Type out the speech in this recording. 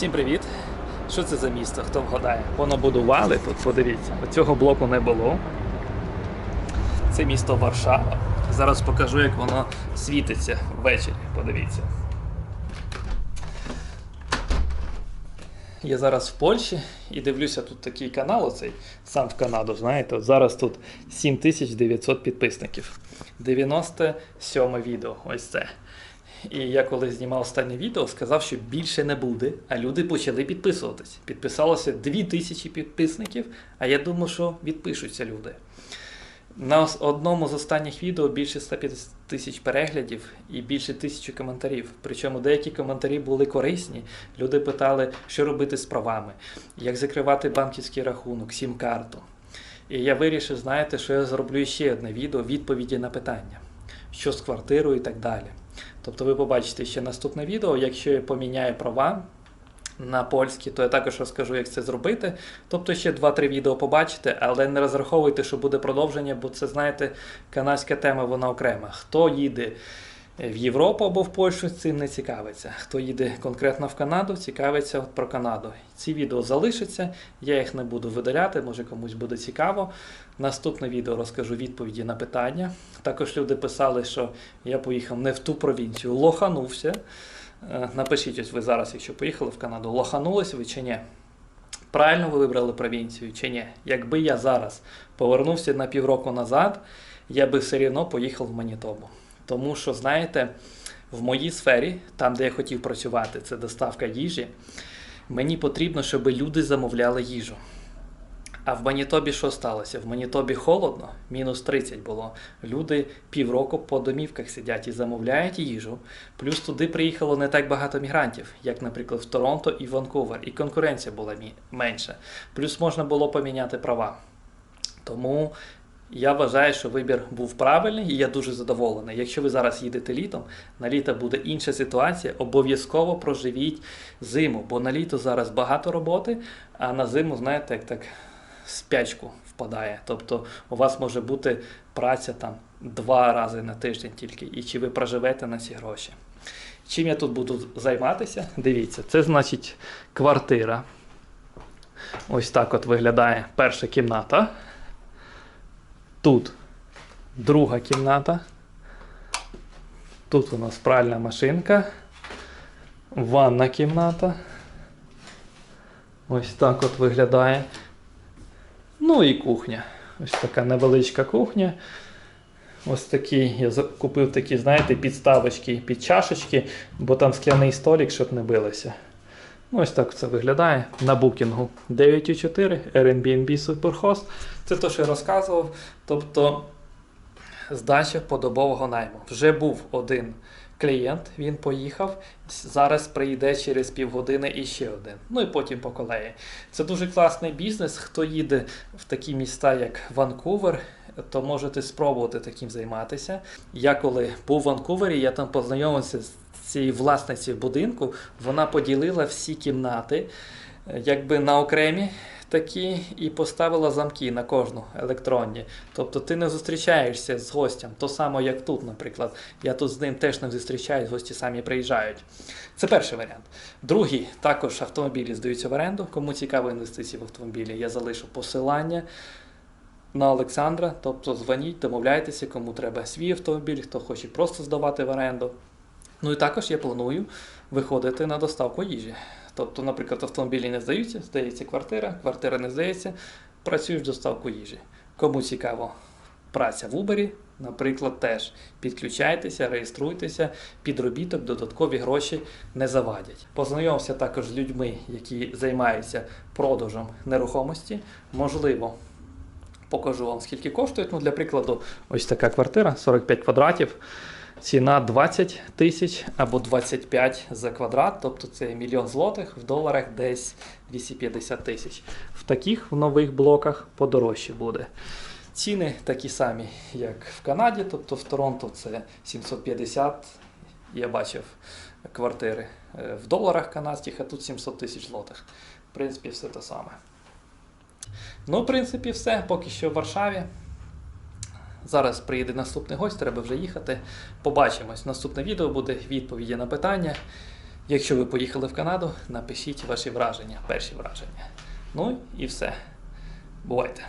Всім привіт! Що це за місто? Хто вгадає? Воно будували тут, подивіться. Цього блоку не було. Це місто Варшава. Зараз покажу, як воно світиться ввечері. Подивіться. Я зараз в Польщі і дивлюся тут такий канал, оцей сам в Канаду, знаєте, зараз тут 7900 підписників. 97 відео. Ось це. І я коли знімав останнє відео, сказав, що більше не буде, а люди почали підписуватись. Підписалося 2000 підписників, а я думав, що відпишуться люди. На одному з останніх відео більше 150 тисяч переглядів і більше тисячі коментарів. Причому деякі коментарі були корисні. Люди питали, що робити з правами, як закривати банківський рахунок, сім-карту. І я вирішив, знаєте, що я зроблю ще одне відео відповіді на питання, що з квартирою і так далі. Тобто ви побачите ще наступне відео, якщо я поміняю права на польські, то я також розкажу, як це зробити. Тобто ще 2-3 відео побачите, але не розраховуйте, що буде продовження, бо це, знаєте, канадська тема, вона окрема. Хто їде в Європу або в Польщу, цим не цікавиться. Хто їде конкретно в Канаду, цікавиться про Канаду. Ці відео залишаться, я їх не буду видаляти, може комусь буде цікаво. Наступне відео розкажу відповіді на питання. Також люди писали, що я поїхав не в ту провінцію, лоханувся. Е, Напишіть, ось ви зараз, якщо поїхали в Канаду, лоханулись ви чи ні? Правильно ви вибрали провінцію чи ні? Якби я зараз повернувся на півроку назад, я би все одно поїхав в Манітобу. Тому що, знаєте, в моїй сфері, там, де я хотів працювати, це доставка їжі, мені потрібно, щоб люди замовляли їжу. А в Манітобі що сталося? В Манітобі холодно, мінус 30 було. Люди півроку по домівках сидять і замовляють їжу. Плюс туди приїхало не так багато мігрантів, як, наприклад, в Торонто і Ванкувер, і конкуренція була менша. Плюс можна було поміняти права. Тому я вважаю, що вибір був правильний, і я дуже задоволений. Якщо ви зараз їдете літом, на літо буде інша ситуація. Обов'язково проживіть зиму, бо на літо зараз багато роботи, а на зиму, знаєте, як так спячку впадає. Тобто у вас може бути праця там два рази на тиждень тільки, і чи ви проживете на ці гроші. Чим я тут буду займатися? Дивіться, це значить квартира. Ось так от виглядає перша кімната. Тут друга кімната. Тут у нас пральна машинка. Ванна кімната. Ось так от виглядає. Ну і кухня. Ось така невеличка кухня. Ось такі, я купив такі, знаєте, підставочки під чашечки, бо там скляний столик, щоб не билося. Ну, ось так це виглядає на букінгу 9,4 Airbnb Superhost. Це те, що я розказував. Тобто здача подобового найму. Вже був один клієнт, він поїхав. Зараз прийде через півгодини і ще один. Ну і потім по колеї. Це дуже класний бізнес. Хто їде в такі міста, як Ванкувер, то можете спробувати таким займатися. Я коли був в Ванкувері, я там познайомився з цією власницею будинку. Вона поділила всі кімнати, е, якби на окремі такі, і поставила замки на кожну електронні. Тобто ти не зустрічаєшся з гостям, то само, як тут, наприклад. Я тут з ним теж не зустрічаюсь, гості самі приїжджають. Це перший варіант. Другий також автомобілі здаються в оренду. Кому цікаві інвестиції в автомобілі, я залишу посилання на Олександра. Тобто дзвоніть, домовляйтеся, кому треба свій автомобіль, хто хоче просто здавати в оренду. Ну і також я планую виходити на доставку їжі. Тобто, наприклад, автомобілі не здаються, здається квартира, квартира не здається, працюєш доставку їжі. Кому цікаво, праця в Uber, наприклад, теж підключайтеся, реєструйтеся, підробіток, додаткові гроші не завадять. Познайомився також з людьми, які займаються продажем нерухомості. Можливо, покажу вам, скільки коштують. Ну, для прикладу, ось така квартира 45 квадратів. Ціна 20 тисяч або 25 за квадрат, тобто це мільйон злотих, в доларах десь 250 тисяч. В таких в нових блоках подорожче буде. Ціни такі самі, як в Канаді, тобто в Торонто це 750, я бачив квартири е, в доларах канадських, а тут 700 тисяч злотих. В принципі, все те саме. Ну, в принципі, все. Поки що в Варшаві. Зараз приїде наступний гость, треба вже їхати. Побачимось. Наступне відео буде відповіді на питання. Якщо ви поїхали в Канаду, напишіть ваші враження, перші враження. Ну і все. Бувайте!